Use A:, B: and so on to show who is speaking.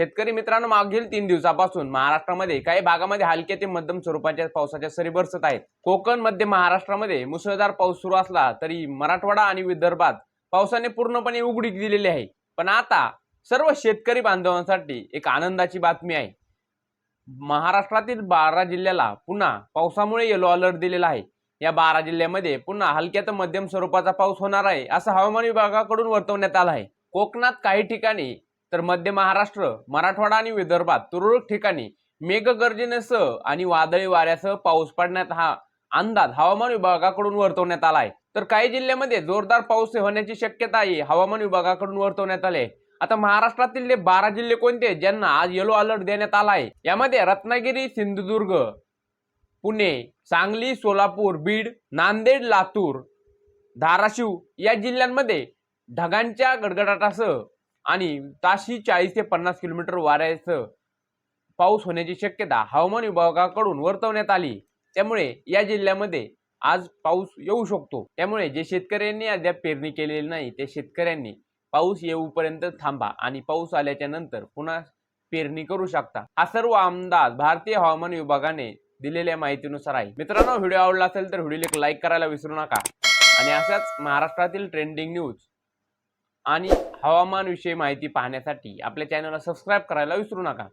A: शेतकरी मित्रांनो मागील तीन दिवसापासून महाराष्ट्रामध्ये काही भागामध्ये हलक्या ते मध्यम स्वरूपाच्या पावसाच्या सरी बरसत आहेत. कोकण मध्य महाराष्ट्रामध्ये मुसळधार पाऊस सुरू असला तरी मराठवाडा आणि विदर्भात पावसाने पूर्णपणे उघडीक दिलेली आहे. पण आता सर्व शेतकरी बांधवांसाठी एक आनंदाची बातमी आहे. महाराष्ट्रातील बारा जिल्ह्याला पुन्हा पावसामुळे येलो अलर्ट दिलेला आहे. या बारा जिल्ह्यामध्ये पुन्हा हलक्या तर मध्यम स्वरूपाचा पाऊस होणार आहे असं हवामान विभागाकडून वर्तवण्यात आलं आहे. कोकणात काही ठिकाणी तर मध्य महाराष्ट्र मराठवाडा आणि विदर्भात तुरळक ठिकाणी मेघगर्जनेसह आणि वादळी वाऱ्यासह पाऊस पडण्यात हा अंदाज हवामान विभागाकडून वर्तवण्यात आला आहे तर काही जिल्ह्यामध्ये जोरदार पाऊस होण्याची शक्यताही हवामान विभागाकडून वर्तवण्यात आली. आहे आता महाराष्ट्रातील बारा जिल्हे कोणते ज्यांना आज येलो अलर्ट देण्यात आला आहे यामध्ये रत्नागिरी सिंधुदुर्ग पुणे सांगली सोलापूर बीड नांदेड लातूर धाराशिव या जिल्ह्यांमध्ये ढगांच्या गडगडाटासह आणि ताशी चाळीस ते पन्नास किलोमीटर वाऱ्यासह पाऊस होण्याची शक्यता हवामान विभागाकडून वर्तवण्यात आली. त्यामुळे या जिल्ह्यामध्ये आज पाऊस येऊ शकतो. त्यामुळे जे शेतकऱ्यांनी अद्याप पेरणी केलेली नाही त्या शेतकऱ्यांनी पाऊस येऊपर्यंत थांबा आणि पाऊस आल्याच्यानंतर पुन्हा पेरणी करू शकता. हा सर्व अंदाज भारतीय हवामान विभागाने दिलेल्या माहितीनुसार आहे. मित्रांनो व्हिडिओ आवडला असेल तर व्हिडिओला एक लाईक करायला विसरू नका. आणि अशाच महाराष्ट्रातील ट्रेंडिंग न्यूज आणि हवामान विषयी माहिती पाहण्यासाठी आपल्या चॅनलला सबस्क्राईब करायला विसरू नका.